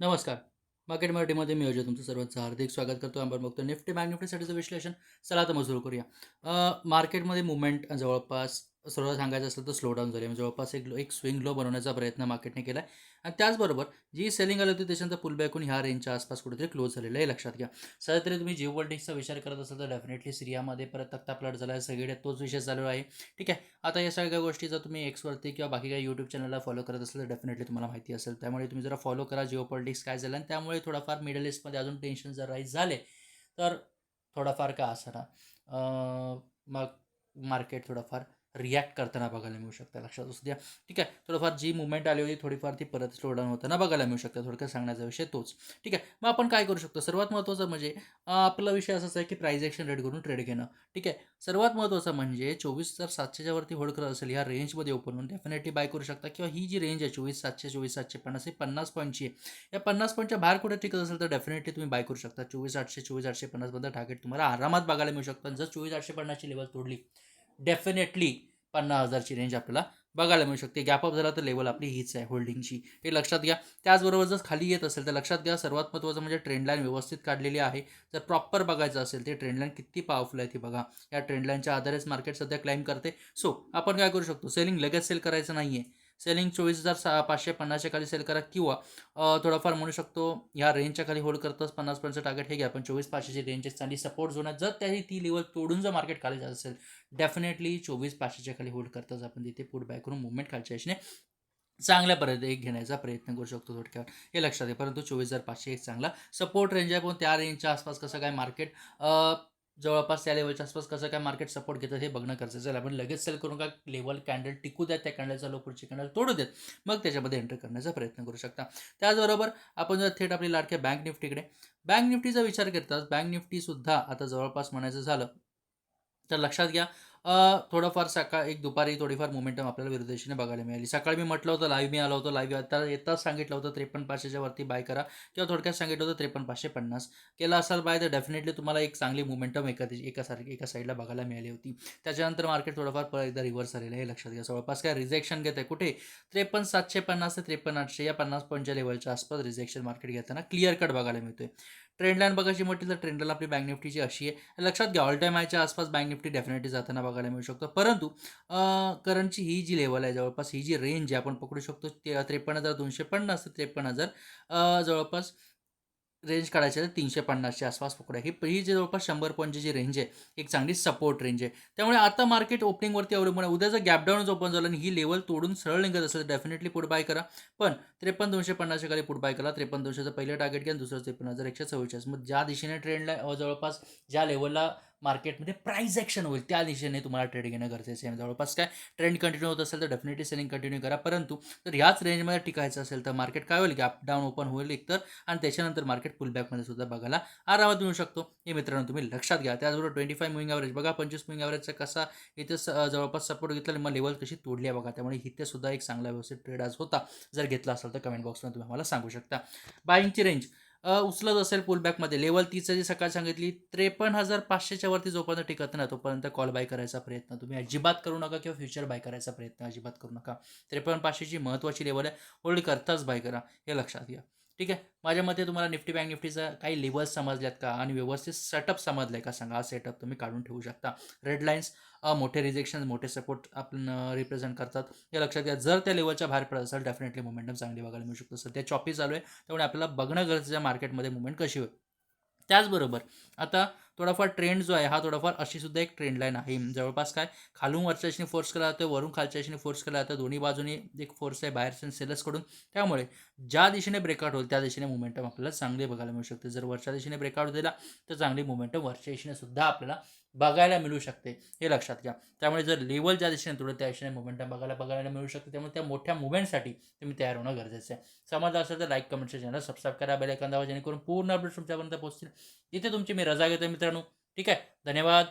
नमस्कार. मार्केट मराठीमध्ये मी अजय तुमचं सर्वांचं हार्दिक स्वागत करतो. आपण बघतो निफ्टी बँक निफ्टीसाठीचं विश्लेषण. चला आता मजूर करूया. मार्केटमध्ये मुवमेंट जवळपास सरळ सांगायचं असेल तर स्लो डाऊन झाले. म्हणजे जवळपास एक एक स्विंग लो बनवण्याचा प्रयत्न मार्केटने केला आहे आणि त्याचबरोबर जी सेलिंग आली होती त्याच्यानंतर पुलबॅक होऊन ह्या रेंजच्या आसपास कुठेतरी क्लोज झालेलं आहे. लक्षात घ्या. सध्या तरी तुम्ही जिओ वर्ल्डिंगचा विचार करत असाल तर डेफिनेटली सिरियामध्ये परत तक्ता प्लट झाला आहे. सगळीकडे तोच विषय चालू आहे. ठीक आहे. आता या सगळ्या गोष्टी जर तुम्ही एक्सवरती किंवा बाकी काही यूट्यूब चॅनलला फॉलो करत असाल तर डेफिनेटली तुम्हाला माहिती असेल. त्यामुळे तुम्ही जरा फॉलो करा. जिओ पॉलिटिक्स काय झालं आणि त्यामुळे थोडाफार मिडल ईस्टमध्ये अजून टेन्शन जर राईज झाले तर थोडाफार का असणार मग मार्केट थोडंफार रिॲक्ट करताना बघायला मिळू शकतं. लक्षात असू द्या. ठीक आहे. थोडंफार जी मुवमेंट आली होती थोडीफार ती परत स्लो डाऊन होताना बघायला मिळू शकतं. थोडक्यात सांगण्याचा विषय तोच. ठीक आहे. मग आपण काय करू शकतो? सर्वात महत्त्वाचं म्हणजे आपला विषय असाच आहे की प्राईज ॲक्शन रेट करून ट्रेड घेणं. ठीक आहे. सर्वात महत्त्वाचं म्हणजे चोवीस तर सातशेच्या वरती होल्ड करत असेल ह्या रेंजमध्ये ओपन होऊन डेफिनेटली बाय करू शकता. किंवा ही जी रेंज आहे चोवीस सातशे चोवीस सातशे पन्नास ही पन्नास पॉईंटची आहे. या पन्नास पॉईंटच्या बाहेर कुठे टिकत असेल तर डेफिनेटली तुम्ही बाय करू शकता. चोवीस आठशे चोवीस आठशे पन्नासपर्यंत टार्गेट तुम्हाला आरामात बघायला मिळू शकतं. जर चोवीस आठशे पन्नासची लेवल तोडली डेफिनेटली पन्नास हजारची रेंज आपल्याला बघायला मिळू शकते. गॅप अप झाला तर लेवल आपली हीच आहे होल्डिंगची हे लक्षात घ्या. त्याचबरोबर जर खाली येत असेल तर लक्षात घ्या सर्वात महत्त्वाचं म्हणजे ट्रेंडलाईन व्यवस्थित काढलेली आहे. जर प्रॉपर बघायचं असेल ते ट्रेंडलाईन किती पॉवरफुल आहे ती बघा. या ट्रेंडलाईनच्या आधारेच मार्केट सध्या क्लाइम करते. सो आपण काय करू शकतो? सेलिंग लगेच सेल करायचं नाही आहे सेलिंग चोवीस हजार सा पाचशे पन्नासच्या खाली सेल करा किंवा थोडाफार म्हणू शकतो ह्या रेंजच्या खाली होल्ड करतच पन्नास पर्यंतचं टार्गेट हे घ्या. पण चोवीस पाचशेची रेंज चांगली सपोर्ट झोन आहे. जर त्याही ती लेवल तोडून जर मार्केट खाली जात असेल डेफिनेटली चोवीस पाचशेच्या खाली होल्ड करताच आपण तिथे पुट बॅक करून मुवमेंट खालच्या दिशेने चांगल्या पर्यंत एक घेण्याचा प्रयत्न करू शकतो थोडक्यावर. हे लक्षात आहे परंतु चोवीस हजार पाचशे एक चांगला सपोर्ट रेंज आहे. पण त्या रेंजच्या आसपास कसं काय मार्केट जवळपास त्या लेवलच्या आसपास कसं काय मार्केट सपोर्ट घेतं हे बघणं गरजेचं आहे. आपण लगेच सेल करून का लेवल कॅन्डल टिकू द्या त्या कॅन्डलचा लो पुढची कॅन्डल तोडू देत. मग त्याच्यामध्ये एंटर करण्याचा प्रयत्न करू शकता. त्याचबरोबर आपण जर थेट आपली लाडक्या बँक निफ्टीकडे बँक निफ्टीचा विचार करताच बँक निफ्टीसुद्धा आता जवळपास म्हणायचं झालं तर लक्षात घ्या थोडंफार सकाळ एक दुपारी थोडीफार मोमेंटम आपल्याला विरुद्ध दिशेने बघायला मिळाली. सकाळी मी म्हटलं होतं लाईव्ह मी आलो होतो लाईव्ह आता येताच सांगितलं होतं त्रेपन्न पाचशेच्या वरती बाय करा. किंवा थोडक्यात सांगितलं होतं त्रेपन्न पाचशे पन्नास. केला असाल बाय तर डेफिनेटली तुम्हाला एक चांगली मोमेंटम एका एकासारखी एका साईडला बघायला मिळाली होती. त्याच्यानंतर मार्केट थोडंफार परत एकदा रिव्हर्स झालेलं हे लक्षात घ्या. जवळपास काय रिजेक्शन घेत आहे कुठे? त्रेपन्न सातशे पन्नास ते त्रेपन्न आठशे या पन्नास पॉईंटच्या लेवलच्या आसपास रिजेक्शन मार्केट घेताना क्लिअर कट बघायला मिळतोय. ट्रेंडलाईन बघायची म्हटली तर ट्रेंडला आपली बँक निफ्टीची अशी आहे. लक्षात घ्या ऑल टाईम हायच्या आसपास बँक निफ्टी डेफिनेटली जाताना बघायला मिळू शकतो. परंतु करंटची ही जी लेवल आहे जवळपास ही जी रेंज आहे आपण पकडू शकतो ते त्रेपन्न हजार दोनशे पन्नास ते त्रेपन्न हजार जवळपास रेंज काढायची आहे तर तीनशे पन्नासच्या आसपास पकडूया ही ही जे जवळपास शंभर पॉईंटची जी रेंज आहे एक चांगली सपोर्ट रेंज आहे. त्यामुळे आता मार्केट ओपनिंगवरती अवलंबून आहे. उद्या जर गॅपडाऊनच ओपन झालं आणि ही लेवल तोडून सरळ निघत असेल तर डेफिनेटली पुढ बाय करा. पण त्रेपन्न दोनशे पन्नासच्या खाली पुढे बाय करा. त्रेपन्न दोनशेचं पहिलं टार्गेट घ्या दुसरं त्रेपन्न हजार एकशे चव्वेचाळीस. मग ज्या दिशेने ट्रेंडला जवळपास ज्या लेवलला मार्केटमध्ये प्राईज ॲक्शन होईल. त्या दिशेने तुम्हाला ट्रेड घेणं गरजेचं आहे. जवळपास काय ट्रेंड कंटिन्यू होत असेल तर डेफिनेटली सेलिंग कंटिन्यू करा. परंतु जर याच रेंजमध्ये टिकायचं असेल तर मार्केट काय होईल गॅप डाऊन ओपन होईल एकतर. आणि त्याच्यानंतर मार्केट पुलबॅकमध्ये सुद्धा बघायला आरामात मिळू शकतो. हे मित्रांनो तुम्ही लक्षात घ्या. त्याचबरोबर ट्वेंटी फाय मुविंग ॲव्हरेज बघा पंचवीस मुविंग ॲव्हरेजचा कसा इथे स- जवळपास सपोर्ट घेतला मग लेवल कशी तोडली आहे बघा. त्यामुळे इथे सुद्धा एक चांगला व्यवस्थित ट्रेड आज होता. जर घेतला असेल तर कमेंट बॉक्समध्ये तुम्ही आम्हाला सांगू शकता. बाईंगची रेंज उचलत असेल पुलबॅकमध्ये लेवल तीचं जी सकाळ सांगितली त्रेपन्न हजार पाचशेच्या वरती जोपर्यंत टिकत नाही तोपर्यंत कॉल बाय करायचा प्रयत्न. तुम्ही अजिबात करू नका किंवा फ्युचर बाय करायचा प्रयत्न अजिबात करू नका. त्रेपन्न पाचशेची महत्त्वाची लेवल आहे. होल्ड करताच बाय करा. हे लक्षात घ्या. ठीक आहे? माझ्या मते तुम्हाला निफ्टी बँक निफ्टीचा काही लेवल्स समजल्यात का? आणि व्यवस्थित सेटअप समजलाय का? सांगा हा सेटअप तुम्ही काढून ठेवू शकता. रेड लाईन्स मोठे रिजेक्शन मोठे सपोर्ट आपण रिप्रेझेंट करतात. हे लक्षात घ्या जर त्या लेवलच्या बाहेर पडत असेल डेफिनेटली मोमेंटम चांगली बघायला मिळू शकतो. सध्या चॉपी चालू आहे. त्यामुळे आपल्याला बघणं गरजेचं आहे मार्केटमध्ये मुवमेंट कशी होईल. त्याचबरोबर आता थोडाफार ट्रेंड जो आहे हा थोडाफार अशी सुद्धा एक ट्रेंड लाईन आहे. जवळपास काय खालून वरच्या दिशेने फोर्स केला जातो वरून खालच्या दिशेने फोर्स केला जातो दोन्ही बाजूने एक फोर्स आहे बाहेर सेलर्सकडून त्यामुळे ज्या दिशेने ब्रेकआउट होईल त्या दिशेने मुवमेंटम आपल्याला चांगली बघायला मिळू शकते. जर वरच्या दिशेने ब्रेकआउट दिला तर चांगली मुवमेंटम वरच्या दिशेने सुद्धा आपल्याला बघायला मिळू शकते. हे लक्षात घ्या. त्यामुळे जर लेवल ज्या दिशेने तुला त्या दिशेने मुवमेंटम बघायला बघायला मिळू शकते. त्यामुळे त्या मोठ्या मुवमेंटसाठी तुम्ही तयार होणं गरजेचं आहे. समजलं असेल तर लाईक कमेंट चॅनल सबस्क्राईब करा. बेल दावा जेणेकरून पूर्ण अपडेट तुमच्यापर्यंत पोहोचतील. इथे तुमची मी रजा घेतो मित्रांनो. ठीक आहे? धन्यवाद.